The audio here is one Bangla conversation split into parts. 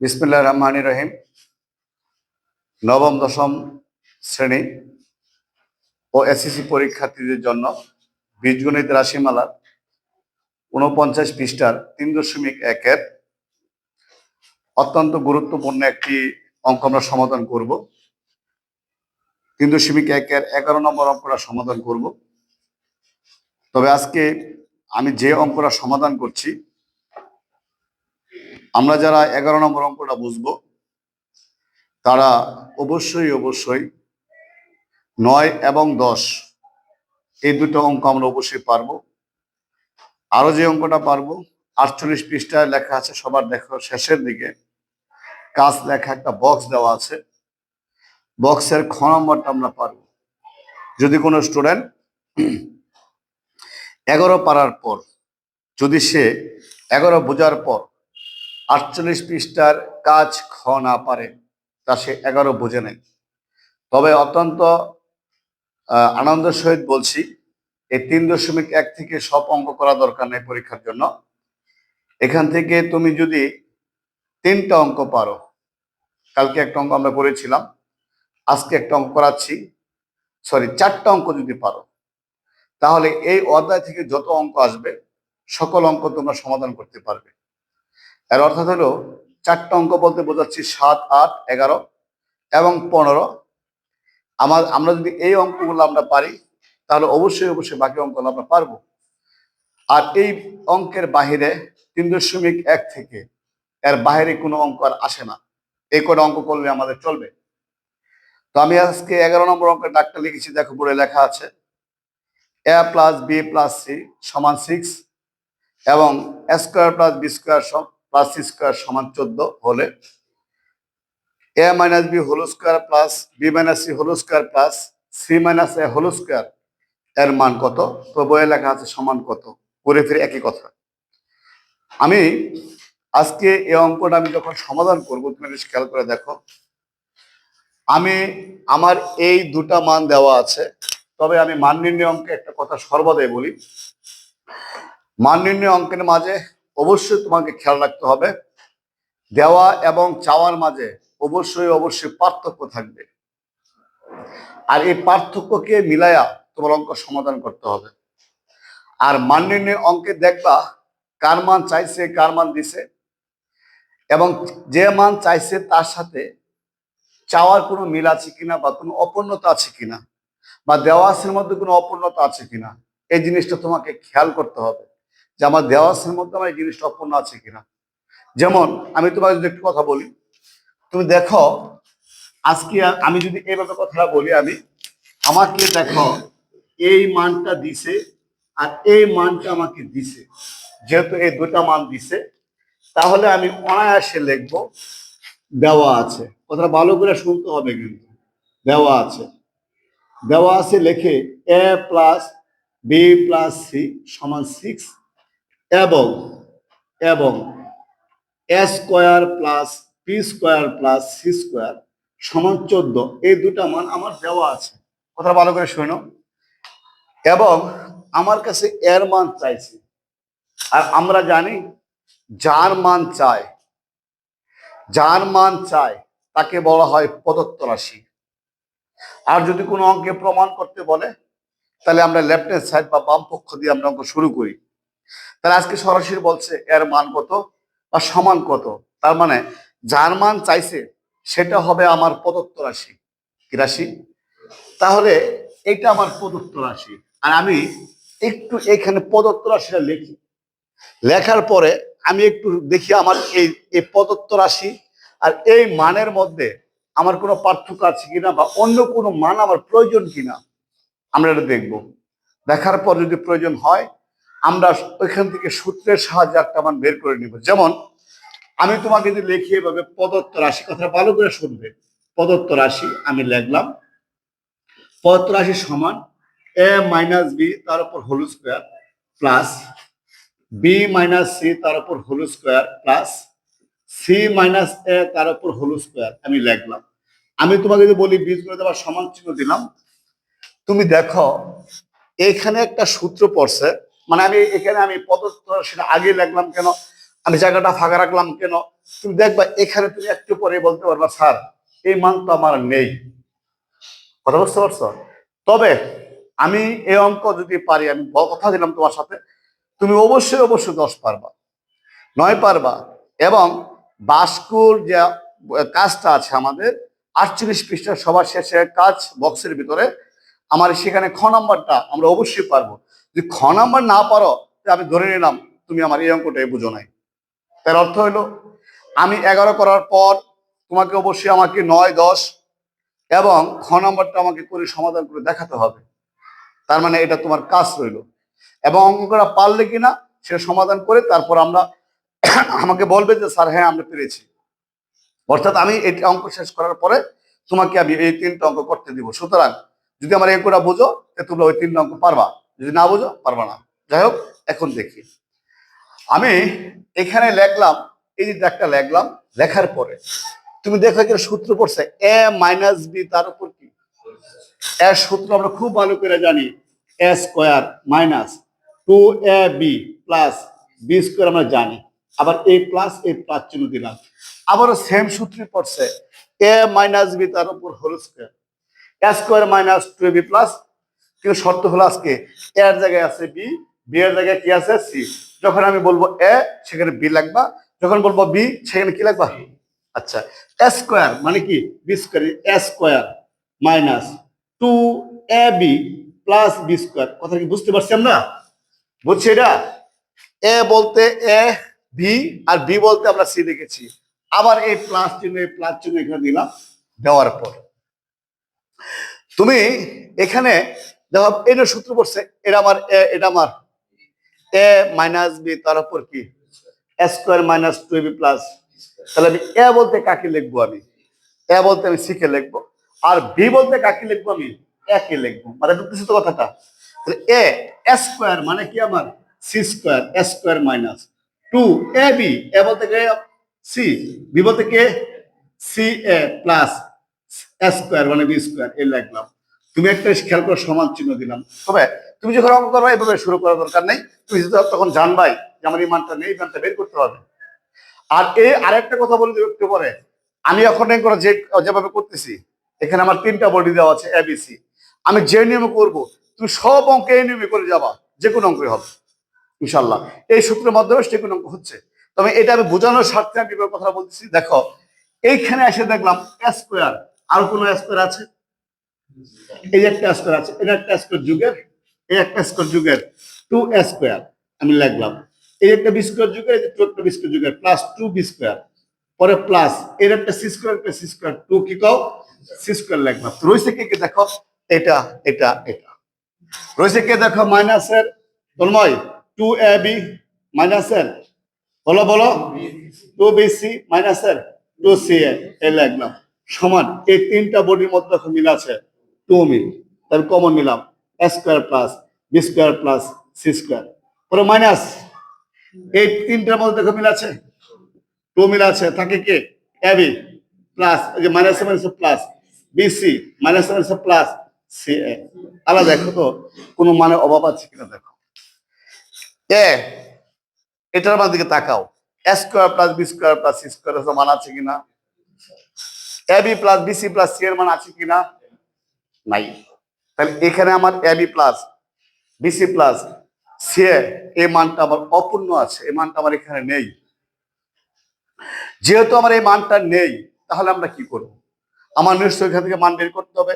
বিসমিল্লাহ রহমান রহিম। নবম, দশম শ্রেণি ও এসএসসি পরীক্ষার্থীদের জন্য বীজগণিত রাশিমালার উনপঞ্চাশ পৃষ্ঠার তিন দশমিক একের অত্যন্ত গুরুত্বপূর্ণ একটি অঙ্ক আমরা সমাধান করব। তিন দশমিক একের এগারো নম্বর অঙ্কটা সমাধান করব। তবে আজকে আমি যে অঙ্কটা সমাধান করছি আমরা যারা এগারো নম্বর অঙ্কটা বুঝব, তারা অবশ্যই অবশ্যই নয় এবং দশ, এই দুটো অঙ্ক আমরা অবশ্যই পারব। আরও যে অঙ্কটা পারব, আটচল্লিশ পৃষ্ঠায় লেখা আছে, সবার দেখো শেষের দিকে। কাজ লেখা একটা বক্স দেওয়া আছে। বক্সের খ নম্বরটা আমরা পারব। যদি কোনো স্টুডেন্ট এগারো পারার পর, যদি সে এগারো বোঝার পর আটচল্লিশ পৃষ্ঠার কাজ খ না পারে, তা সে এগারো বুঝে নেয়। তবে অত্যন্ত আনন্দের সহিত বলছি এই তিন দশমিক এক থেকে সব অঙ্ক করা দরকার নেই পরীক্ষার জন্য। এখান থেকে তুমি যদি তিনটা অঙ্ক পারো, কালকে একটা অঙ্ক আমরা করেছিলাম, আজকে একটা অঙ্ক করাচ্ছি, সরি, চারটা অঙ্ক যদি পারো, তাহলে এই অধ্যায় থেকে যত অঙ্ক আসবে, সকল অঙ্ক তোমরা সমাধান করতে পারবে। এর অর্থাৎ হলো চারটা অঙ্ক বলতে বোঝাচ্ছি সাত, আট, এগারো এবং পনেরো। আমার, আমরা যদি এই অঙ্কগুলো আমরা পারি, তাহলে অবশ্যই অবশ্যই বাকি অঙ্কগুলো আমরা পারব। আর এই অঙ্কের বাহিরে তিন দশমিক এক থেকে এর বাইরে কোনো অঙ্ক আর আসে না। এই কটা অঙ্ক করলে আমাদের চলবে। তো আমি আজকে এগারো নম্বর অঙ্কের ডাকটা লিখেছি, দেখো পড়ে লেখা আছে। A plus B plus C সমান সিক্স এবং square plus B square plus square সমান চোদ্দ হলে A minus B whole square plus B minus C whole square plus C minus A whole square এর মান কত? তো বইয়ে লেখা আছে সমান কত? করে ফিরে একই কথা। আমি আজকে এই অঙ্কটা আমি যখন সমাধান করব, তুমি খেয়াল করে দেখো। আমি আমার এই দুটা মান দেওয়া আছে, তবে আমি মান নির্ণয় অঙ্কে একটা কথা সর্বদাই বলি। মান নির্ণয় অঙ্কের মাঝে অবশ্যই তোমাকে খেয়াল রাখতে হবে। দেওয়া এবং চাওয়ার মাঝে অবশ্যই অবশ্যই পার্থক্য থাকবে। আর এই পার্থক্যকে মিলায়া তোমার অঙ্ক সমাধান করতে হবে। আর মান অঙ্কে দেখবা কার মান চাইছে, কার মান দিছে। এবং যে মান চাইছে তার সাথে চাওয়ার কোনো মিল আছে কিনা বা কোনো অপূর্ণতা আছে কিনা বা দেওয়াসের মধ্যে কোনো অপূর্ণতা আছে কিনা, এই জিনিসটা তোমাকে খেয়াল করতে হবে। যে আমার দেওয়াসের মধ্যে আমার এই জিনিসটা অপূর্ণ আছে কিনা। যেমন, আমি তোমাকে যদি একটু কথা বলি, তুমি দেখো, আজকে আমি যদি এইভাবে কথাটা বলি, আমি আমাকে দেখো, এই মানটা দিছে আর এই মানটা আমাকে দিছে। যেহেতু এই দুটা মান দিছে, তাহলে আমি অনায়াসে লিখব, দেওয়া আছে। কথাটা ভালো করে শুনতে হবে কিন্তু, দেওয়া আছে। দেওয়া আছে লেখে A plus B plus C সমান সিক্স এবং এবং A square plus P square plus C square সমান চোদ্দ। এই দুটা মান আমার দেওয়া আছে। কথা ভালো করে শোনো এবং আমার কাছে এর মান চাইছে। আর আমরা জানি যার মান চায়, যার মান চায় তাকে বলা হয় প্রদত্ত রাশি। আর যদি কোনো অঙ্কে প্রমাণ করতে বলে, তাহলে আমরা লেফট হ্যান্ড সাইড বা বাম পক্ষ দিয়ে আমরা অঙ্ক শুরু করি। তাহলে আজকে সরাসরি বলছে এর মান কত বা সমান কত? তার মানে যার মান চাইছে সেটা হবে আমার প্রদত্ত রাশি। কি রাশি? তাহলে এটা আমার প্রদত্ত রাশি। আর আমি একটু এখানে প্রদত্ত রাশিটা লিখি। লেখার পরে আমি একটু দেখি আমার এই এই প্রদত্ত রাশি আর এই মানের মধ্যে আমার কোনো পার্থক্য আছে কিনা বা অন্য কোনো মান আমার প্রয়োজন কিনা, আমরা এটা দেখব। দেখার পর যদি প্রয়োজন হয় আমরা ওইখান থেকে সূত্রের সাহায্যে একটা মান বের করে নিব। যেমন, আমি তোমাকে যদি লিখি এভাবে, প্রদত্ত রাশি কথা ভালো করে শুনবে। প্রদত্ত রাশি আমি লিখলাম, প্রদত্ত রাশি সমান এ মাইনাস বি তার উপর whole square plus B minus C তার উপর whole square plus C minus A তার উপর হোল স্কোয়ার আমি লিখলাম। আমি তোমাকে যদি বলি বীজ বীজগুলো দেওয়ার সমান চিহ্ন দিলাম, তুমি দেখো, এখানে একটা সূত্র পড়ছে মানে আমি এখানে আমি পদত্ব সেটা আগে লিখলাম কেন? আমি জায়গাটা ফাঁকা রাখলাম কেন? তুমি দেখবা এখানে তুমি একটু পরে বলতে পারবা, স্যার, এই মান তো আমার নেই। কথা বুঝতে পারছ? তবে আমি এই অঙ্ক যদি পারি, আমি কথা দিলাম তোমার সাথে, তুমি অবশ্যই অবশ্যই দশ পারবা, নয় পারবা এবং বাস্কুর যে কাজটা আছে আমাদের, আটচল্লিশ পৃষ্ঠার সবার শেষে কাজ বক্সের ভিতরে, আমার সেখানে খ নাম্বারটা আমরা অবশ্যই পারব। যদি খ নাম্বার না পারো আমি ধরে নিলাম তুমি আমার এই অঙ্কটাই বুঝো নাই। তার অর্থ হলো, আমি এগারো করার পর তোমাকে অবশ্যই আমাকে নয়, দশ এবং খ নাম্বারটা আমাকে করে সমাধান করে দেখাতে হবে। তার মানে এটা তোমার কাজ রইল। এবং অঙ্কটা পারলে কিনা সে সমাধান করে তারপর আমরা আমাকে বলবে যে, স্যার হ্যাঁ আমরা পেরেছি। অর্থাৎ আমি এই অঙ্ক শেষ করার পরে তোমাকে আমি এই তিনটা অঙ্ক করতে দিব। সুতরাং যদি আমার এগুলা বোঝো তাহলে তোমরা ওই তিনটা অঙ্ক পারবা। যদি না বোঝো, পারবা না। যাই হোক, এখন দেখি। আমি এখানে লেখলাম, এই যে একটা লেখলাম, লেখার পরে। তুমি দেখো এখানে সূত্র পড়ছে, এ মাইনাস বি, তার উপর কি? এর সূত্র আমরা খুব ভালো করে জানি, A square minus two A B plus B square আমরা জানি। আবার এ প্লাস এ প্লাস চিহ্ন দিলাম। আবারও সেম সূত্রে পড়ছে, এ মাইনাস বি তার উপর whole square. A square minus two B plus কিন্তু শর্ত হলো আজকে এর জায়গায় আছে বি বি এর জায়গায় কি আছে? সি। যখন আমি বলব এ, সেখানে বি লাগবা। যখন বলব বি, সেখানে কি লাগবা? আচ্ছা স্কোয়ার মানে কি? B square, A square minus two A B plus B square. কথা কি বুঝতে পারছি আমরা? বুঝছি এটা? এ বলতে এ, বি, আর বি বলতে আমরা সি দেখেছি। আবার এই প্লাস চিহ্ন, এই প্লাস চিহ্ন এখানে দিলাম, দেওয়ার পর। তুমি এখানে দেখো, এটা সূত্র পড়ছে, এটা আমার এ, এটা আমার। এ মাইনাস বি, তার উপর কি? Square minus two B plus. তাহলে আমি এ বলতে কাকে লিখব আমি? এ বলতে আমি সিকে লিখব। আর বি বলতে কাকে লিখব আমি? একে লিখব। মানে বুঝতেছি তো কথাটা? তাহলে এ স্কোয়ার মানে কি আমার? C square square minus two A B. A বলতে কে? সি। বি বলতে কে? সি এ প্লাস স্কোয়ার মানে বি স্কোয়ার, এই লিখলাম। তুমি একটা খেয়াল করে সমান চিহ্ন দিলাম। তবে তুমি যখন অঙ্ক করবা, এভাবে শুরু করার দরকার নেই। তুমি যদি তখন জানবাই যে আমার এই মানটা নেই, এই মানটা বের করতে হবে। আর এই আরেকটা কথা বলে একটু পরে। আমি এখন যে যেভাবে করতেছি, এখানে আমার তিনটা বডি দেওয়া আছে এবিসি আমি যে নিয়মে করব, তুমি সব অঙ্ক এই নিয়মে করে যাবা যে কোনো অঙ্কই হবে ইনশাল্লাহ এই সূত্রের মাধ্যমে সে কোনো অঙ্ক হচ্ছে। তবে এটা আমি বোঝানোর স্বার্থে আমি কথা বলতেছি। দেখো, এইখানে এসে দেখলাম স্কোয়ার আর কোনো স্কোয়ার আছে? এই একটা স্কোয়ার আছে এটা একটা স্কোয়ার যুগের, এই একটা স্কোয়ার যুগের টু স্কোয়ার আমি লিখলাম। এই একটা বি স্কোয়ার যুগের, এই টু একটা বি যুগের প্লাস টু বি স্কোয়ার পরে প্লাস এর একটা সি স্কোয়ার একটা সি স্কোয়ার টু কি কও? সি স্কোয়ার লিখলাম। রয়েছে কে কে দেখো? এটা এটা এটা। রয়েছে কে দেখো? মাইনাসের তন্ময় টু এ বি মাইনাসের। বলো বলো। টু বি সি মাইনাসের। টু সি এ এই লিখলাম। সমান, এই তিনটা বডির মধ্যে দেখো মিল আছে। টু মিল তাহলে কমন নিলাম square plus B square plus C square পরে মাইনাস এই তিনটার মধ্যে দেখো মিল আছে। টু মিল আছে, থাকে কে? এবি প্লাস যে minus minus plus BC minus minus plus C A আলাদা দেখো তো, কোনো মানে অভাব আছে কিনা দেখো। এ এটার মান দিকে তাকাও। Square plus B square plus C square মান আছে কিনা? AB plus BC plus C এর মান আছে কিনা? নাই। তাহলে এখানে আমার AB plus BC plus C এই মানটা আমার অপূর্ণ আছে, এই মানটা আমার এখানে নেই। যেহেতু আমার এই মানটা নেই, তাহলে আমরা কি করব? আমার নিশ্চয়ই এখান থেকে মান বের করতে হবে।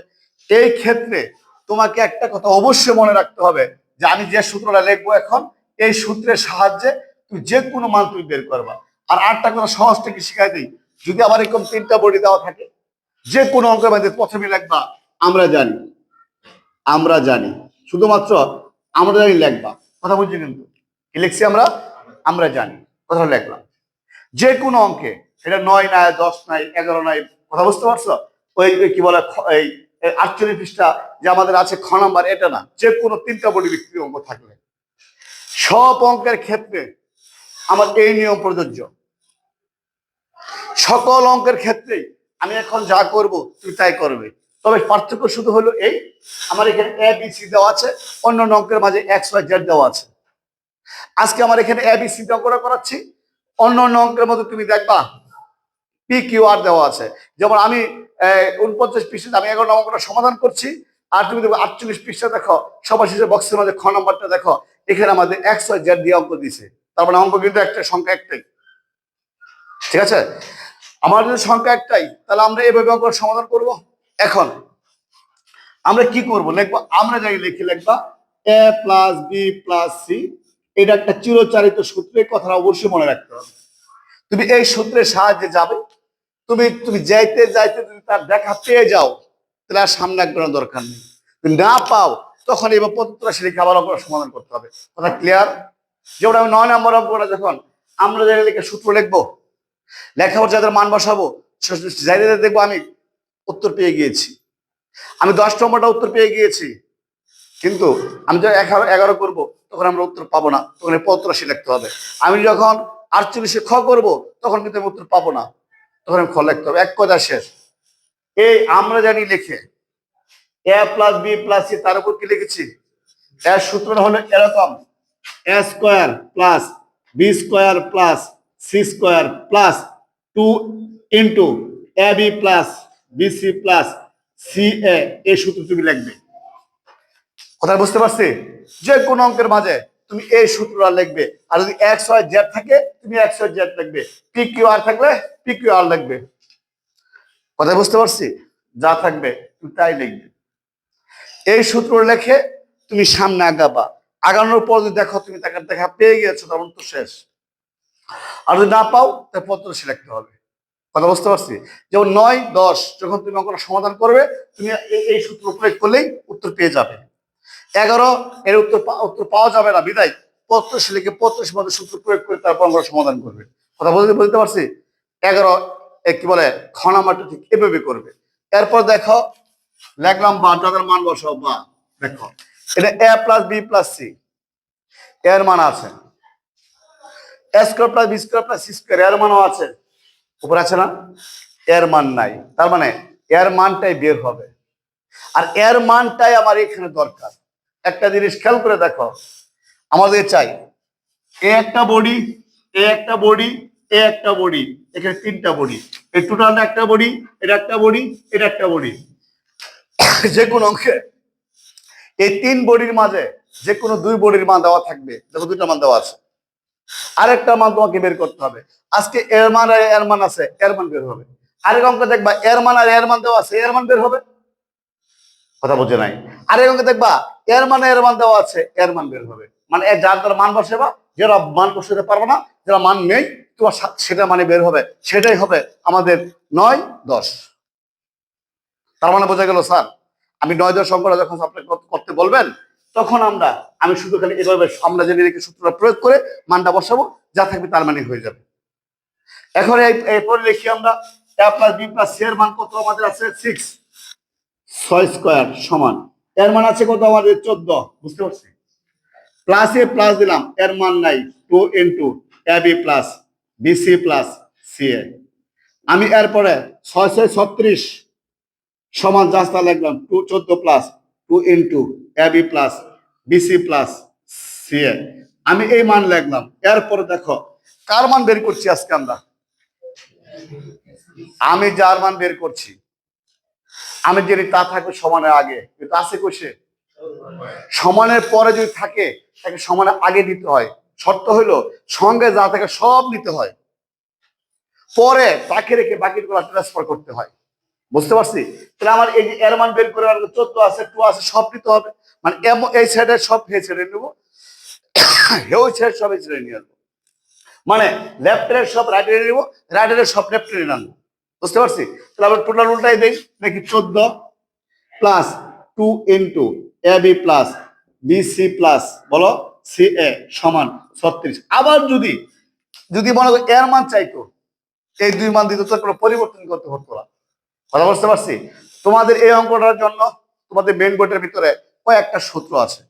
এই ক্ষেত্রে তোমাকে একটা কথা অবশ্যই মনে রাখতে হবে, যে আমি যে সূত্রটা লিখব এখন, এই সূত্রের সাহায্যে তুমি যে কোনো মান তুমি বের করবা। আর আটটা কথা সহজ থেকে শিখাই দিই, যদি আমার এরকম তিনটা বডি দেওয়া থাকে যে কোনো অঙ্কের মধ্যে প্রথমে লিখবা আমরা জানি। আমরা জানি। শুধুমাত্র আমরা জানি লিখবা। কথা বলছি কিন্তু? কি লিখছি আমরা? আমরা জানি। কথা লিখলাম যে কোনো অঙ্কে, এটা নয়, নাই, দশ, নাই, এগারো, নাই, কথা বুঝতে পারছ? ওই কি বলে এই এই আটচল্লিশ পৃষ্ঠা যে আমাদের আছে খ নাম্বার, এটা না। যে কোনো তিনটা বডি বিক্রি অঙ্ক থাকলে সব অঙ্কের ক্ষেত্রে আমার এই নিয়ম প্রযোজ্য। সকল অঙ্কের ক্ষেত্রেই আমি এখন যা করব, তুমি তাই করবে। তবে পার্থক্য শুধু হলো এই, আমার এখানে এ বি সি দেওয়া আছে অন্য অঙ্কের মাঝে এক্স ওয়াই জেড দেওয়া আছে। আজকে আমার এখানে এ বি সি অঙ্কটা করাচ্ছি। অন্য অন্য অঙ্কের মধ্যে তুমি দেখবা পি কিউ আর দেওয়া আছে। যেমন আমি উনপঞ্চাশ পৃষ্ঠে আমি এগারো নম্বরটা সমাধান করছি, আর তুমি দেখো আটচল্লিশ পৃষ্ঠা দেখো, সবার শেষে বক্সের মধ্যে খ নম্বরটা দেখো, এখানে আমাদের এক্স ওয়াই জেড দিয়ে অঙ্ক দিয়েছে তার মানে অঙ্ক কিন্তু একটা, সংখ্যা একটাই। ঠিক আছে? আমার যদি সংখ্যা একটাই, তাহলে আমরা এভাবে অঙ্ক সমাধান করব? এখন আমরা কি করব? লিখব, আমরা যাই লিখি, লিখবা A plus B plus C এটা একটা চিরচারিত সূত্র, এই কথাটা অবশ্যই মনে রাখতে হবে। তুমি এই সূত্রের সাহায্যে যাবে। তুমি তুমি যাইতে যাইতে তুমি তার দেখা পেয়ে যাও, তাহলে আর সামনে একবার দরকার নেই। তুমি না পাও, তখন এবার পত্র লিখে আবার সমাধান করতে হবে। কথা ক্লিয়ার যেমন আমি নয় নম্বর অঙ্কটা যখন আমরা যাই লিখে সূত্র লিখব লেখাপড় যাদের মান বসাবো যাইতে দেখব আমি উত্তর পেয়ে গিয়েছি। আমি দশ নম্বরটা উত্তর পেয়ে গিয়েছি। কিন্তু আমি যখন এগারো এগারো করব, তখন আমরা উত্তর পাবো না। তখন পত্রাশি লিখতে হবে। আমি যখন আটচল্লিশে খ করব, তখন কিন্তু আমি উত্তর পাবো না। তখন আমি খ লিখতে হবে। এক কথা শেষ। এই আমরা জানি লিখে। A plus B plus C, তার উপর কি লিখেছি? এর সূত্র হলো এরকম। A square plus B square plus C square plus two into A B plus B C plus C A এই সূত্র তুমি লিখবে। কথা বুঝতে পারছি? যে কোন অঙ্কের মাঝে তুমি এই সূত্রটা লিখবে। আর যদি এক্স ওয়াই জেড থাকে, তুমি এক্স ওয়াই জেড লিখবে। পি আর থাকলে পি কিউ আর লিখবে। কথা বুঝতে পারছি? যা থাকবে, তুমি তাই লিখবে। এই সূত্র লেখে তুমি সামনে আগাবা। আগানোর পর যদি দেখো তুমি তাকে দেখা পেয়ে গেছো তখন তো শেষ। আর যদি না পাও, তাহলে পত্র সে লিখতে হবে। কথা বুঝতে পারছি? যেমন নয়, দশ, যখন তুমি অঙ্কটা সমাধান করবে, তুমি এই- সূত্র প্রয়োগ করলেই উত্তর পেয়ে যাবে। এগারো, এর উত্তর উত্তর পাওয়া যাবে না, বিদায়। পত্র শিলিকে পত্র মধ্যে সূত্র প্রয়োগ করে তারপর আমরা সমাধান করবে। কথা বলতে বলতে পারছি? এগারো কি বলে? খ নাম্বারটা ঠিক এভাবে করবে। এরপর দেখো, লেখলাম বা যাদের মান বসাও, বা। দেখো, এটা A plus B plus C. এর মান আছে। A square plus B square plus C square, এর মানও আছে। উপর আছে না? এর মান নাই। তার মানে এর মানটাই বের হবে। আর এর মানটাই আমার এখানে দরকার। একটা জিনিস খেয়াল করে দেখো। আমাদের চাই, এ একটা বডি, এ একটা বডি, এ একটা বডি, এখানে তিনটা বডি। এই টোটাল একটা বডি, এটা একটা বডি, এটা একটা বডি। যে কোনো অঙ্কে এই তিন বডির মাঝে যে কোনো দুই বডির মান দেওয়া থাকবে। দেখো দুইটা মান দেওয়া আছে। আরেকটা মান তোমাকে বের করতে হবে। আজকে এর মান আর এর মান আছে এর মান বের হবে। আরেক অঙ্ক দেখবা এর মান আর এর মান দেওয়া আছে এর মান বের হবে? কথা বুঝে নাই। আরেক অঙ্ক দেখবা এর মানে এর মান দেওয়া আছে এর মান বের হবে। মানে যার দ্বারা মান বসাবা যারা মান বসাতে পারবে না, যারা মান নেই, তোমার সেটা মানে বের হবে। সেটাই হবে আমাদের নয় দশ। তার মানে বোঝা গেল, স্যার, আমি নয় দশ অঙ্কটা যখন আপনি কর- করতে বলবেন, তখন আমরা, আমি শুধু খালি এভাবে আমরা জেনে রেখে সূত্রটা প্রয়োগ করে মানটা বসাবো, যা থাকবে তার মানে হয়ে যাবে। এখন এই এরপরে লিখি আমরা, A plus B plus C এর মান কত আমাদের আছে? সিক্স ছয় স্কোয়ার সমান। এর মান আছে কত আমাদের? চোদ্দ। বুঝতে পারছি প্লাস এ প্লাস দিলাম, এর মান নাই। Two into A B plus BC plus C A আমি এরপরে ছয় ছয় ছত্রিশ সমান যাস্তা লিখলাম টু চোদ্দ plus two into A B plus BC plus C A আমি এই মান লিখলাম। এরপরে দেখো, কার মান বের করছি আজকে আমরা? আমি জার্মান বের করছি। আমি যদি তা থাকবে সমানের আগে। কিন্তু আছে কোষে সমানের পরে যদি থাকে, তাকে সমানের আগে দিতে হয়। শর্ত হইল, সঙ্গে যা থাকে সব নিতে হয়। পরে তাকে রেখে বাকিগুলো ট্রান্সফার করতে হয়। বুঝতে পারছি? তাহলে আমার এই যে এরমান বের করে চোদ্দ আছে, টু আছে, সব নিতে হবে। মানে এই সাইডের সব হে ছেড়ে নেব। ওই সাইড সব ছেড়ে নিয়ে আসব। মানে লেফটের সব রাইটে নেব রাইটের সব লেফটে নিয়ে আনব। বুঝতে পারছি? তাহলে আমরা টোটাল উল্টাই দেই নাকি চোদ্দ plus two into A B plus B C plus বলো? সি এ সমান ছত্রিশ। আবার যদি যদি মনে করো এর মান চাইতো, এই দুই মান দিতে তো কোনো পরিবর্তন করতে হতো না। কথা বুঝতে পারছি? তোমাদের এই অঙ্কটার জন্য তোমাদের মেন বোর্ডের ভিতরে কয়েকটা সূত্র আছে।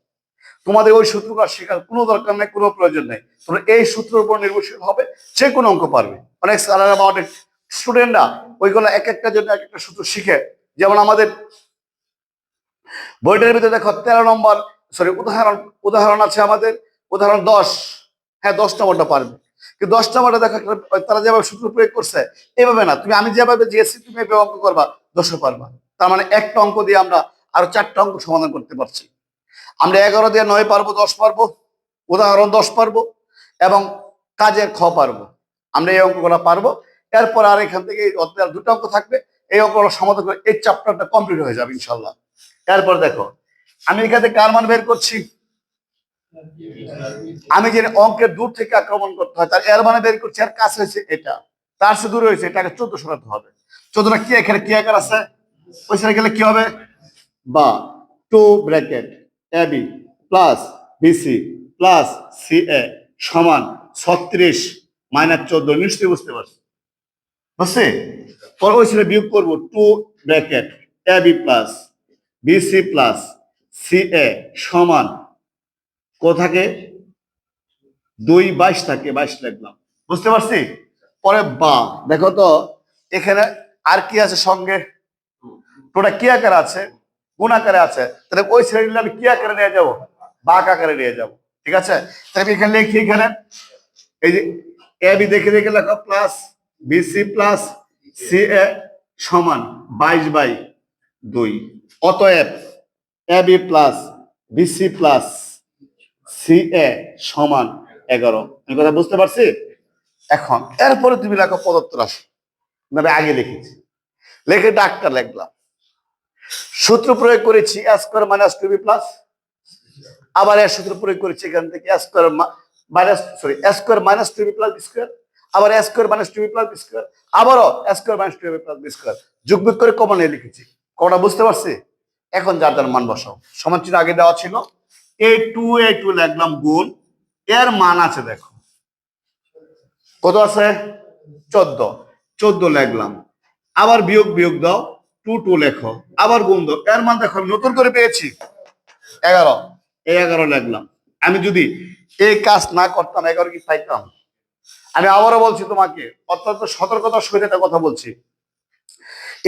তোমাদের ওই সূত্রটা শেখার কোনো দরকার নেই, কোনো প্রয়োজন নেই। তোমরা এই সূত্রের উপর নির্ভরশীল হবে, যে কোনো অঙ্ক পারবে। অনেক স্যালার বা অনেক স্টুডেন্টরা ওইগুলো এক একটা জন্য এক একটা সূত্র শিখে, যেমন আমাদের বইটার ভিতরে দেখো তেরো নম্বর সরি উদাহরণ উদাহরণ আছে আমাদের, উদাহরণ দশ। হ্যাঁ দশ নম্বরটা পারবে। কিন্তু দশ নম্বরে দেখা, তারা যেভাবে সূত্র প্রয়োগ করছে, এভাবে না। তুমি, আমি যেভাবে জিএসসি, তুমি এভাবে অঙ্ক করবা, দশও পারবা। তার মানে একটা অঙ্ক দিয়ে আমরা আরও চারটা অঙ্ক সমাধান করতে পারছি। আমরা এগারো দিয়ে নয় পারব, দশ পারব, উদাহরণ দশ পারব এবং কাজের খ পারব। আমরা এই অঙ্কগুলো পারব। এরপর আর এখান থেকে দুটো অঙ্ক থাকবে। এই অঙ্কগুলো সমাধান করে এই চ্যাপ্টারটা কমপ্লিট হয়ে যাবে ইনশাল্লাহ এরপর দেখো, আমি এখানে কার মান বের করছি? আমি যে অঙ্কের দূর থেকে আক্রমণ করতে হয়, তার এর মানে বের করছি আর কাছে হয়েছে এটা। তার সে দূরে হয়েছে, এটাকে চোদ্দ সরাতে হবে। চোদ্দটা কি এখানে কি আকার আছে? ওই সাইডে গেলে কি হবে? বা two bracket A B plus BC plus C A সমান ছত্রিশ মাইনাস চোদ্দ, নিশ্চয়ই বুঝতে পারছি। বুঝছে? পরে ওই ছেলে বিয়োগ করব two bracket A B plus BC plus C A সমান কোথাকে? দুই বাইশ থাকে, বাইশ লিখলাম। বুঝতে পারছি? পরে বা, দেখো তো, এখানে আর কি আছে সঙ্গে? টোটা কি আকার আছে? গুণ আকারে আছে? তাহলে ওই শ্রেণীটা আমি কি আকারে নিয়ে যাব? বাক আকারে নিয়ে যাব। ঠিক আছে? তাহলে এখানে লিখি এখানে। এই যে এ, বি দেখে দেখে লেখো plus BC plus C A সমান বাইশ বাই দুই। অতএব A, B plus BC plus C A সমান এগারো। আমি কথা বুঝতে পারছি? এখন, এরপরে তুমি লেখো প্রদত্ত রাশি আমি আগে লিখেছি। লেখে ডাক্তার লিখলাম। সূত্র প্রয়োগ করেছি S square minus two B plus আবার এর সূত্র প্রয়োগ করেছি এখান থেকে S square minus sorry S square minus two B plus B square আবার S square minus two B plus B square আবারও S square minus two B plus B square যোগ করে কমন নিয়ে লিখেছি। কটা বুঝতে পারছি? এখন যার যার মান বসাও। সমান চিহ্ন আগে দেওয়া ছিল। এ টু এ টু লিখলাম গুণ। এর মান আছে দেখো। কত আছে? চোদ্দ। চোদ্দ লিখলাম। আবার বিয়োগ বিয়োগ দাও। টু টু লেখো। আবার গুণ দাও এর মান দেখো, আমি নতুন করে পেয়েছি। এগারো। এই এগারো লিখলাম আমি যদি এই কাজ না করতাম, এগারো কি পাইতাম? আমি আবারও বলছি তোমাকে, অত্যন্ত সতর্কতার সহিত একটা কথা বলছি।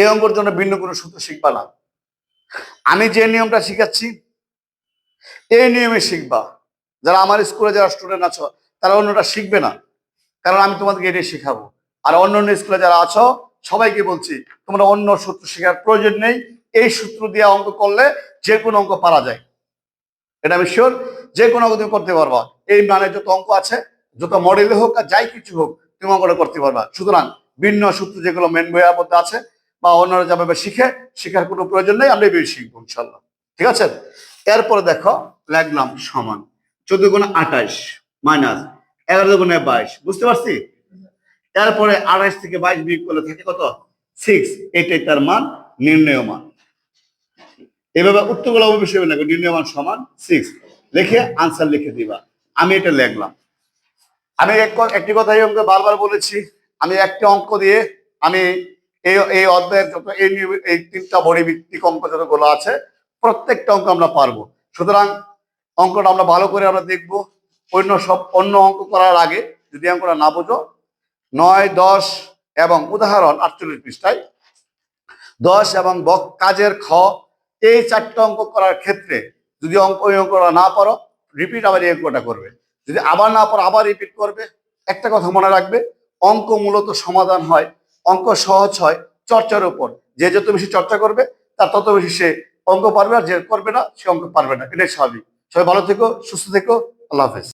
এই অঙ্কের জন্য ভিন্ন কোনো সূত্র শিখবা না। আমি যে নিয়মটা শিখাচ্ছি, এই নিয়মে শিখবা। যারা আমার স্কুলে যারা স্টুডেন্ট আছো, তারা অন্যটা শিখবে না। কারণ আমি তোমাদেরকে এটাই শেখাবো। আর অন্য অন্য স্কুলে যারা আছো সবাইকে বলছি, তোমরা অন্য সূত্র শেখার প্রয়োজন নেই। এই সূত্র দিয়ে অঙ্ক করলে যে কোনো অঙ্ক পারা যায়। এটা আমি শিওর যে কোনো অঙ্ক তুমি করতে পারবা। এই মানে যত অঙ্ক আছে, যত মডেলে হোক আর যাই কিছু হোক, তুমি অঙ্কটা করতে পারবা। সুতরাং ভিন্ন সূত্র যেগুলো মেন বইয়ের মধ্যে আছে বা অন্যরা যাবে শিখে, শেখার কোনো প্রয়োজন নেই আমরা বেশি শিখব ইনশাল্লাহ ঠিক আছে? এরপরে দেখো লাগলাম সমান। চোদ্দ গুণে আঠাইশ মাইনাস এগারো গুণে বাইশ। বুঝতে পারছি? এরপরে আঠাইশ থেকে বাইশ বিয়োগ করলে থাকে কত? সিক্স এটাই তার মান, নির্ণয় মান। এভাবে উত্তরগুলো অবশ্যই লাগবে নির্ণয় মান সমান সিক্স লিখে আনসার লিখে দিবা। আমি এটা লিখলাম। আমি এক একটি কথা এই অঙ্কে বারবার বলেছি, আমি একটা অঙ্ক দিয়ে আমি এই এই অধ্যায়ের যত এই এই তিনটা ভিত্তিক অঙ্ক যতগুলো আছে, প্রত্যেকটা অঙ্ক আমরা পারব। সুতরাং অঙ্কটা আমরা ভালো করে আমরা দেখব। অন্য সব, অন্য অঙ্ক করার আগে যদি অঙ্কটা না বোঝো নয়, দশ এবং উদাহরণ আটচল্লিশ পৃষ্ঠায়, দশ এবং বক কাজের খ, এই চারটে অঙ্ক করার ক্ষেত্রে যদি অঙ্ক, ওই অঙ্কটা না পারো রিপিট আবার এই অঙ্কটা করবে। যদি আবার না পারো, আবার রিপিট করবে। একটা কথা মনে রাখবে, অঙ্ক মূলত সমাধান হয়, অঙ্ক সহজ হয় চর্চার উপর। যে যত বেশি চর্চা করবে, তার তত বেশি সে অঙ্ক পারবে, আর যে করবে না, সে অঙ্ক পারবে না। এটাই স্বাভাবিক। সবাই ভালো থেকো, সুস্থ থেকো, আল্লাহ হাফেজ।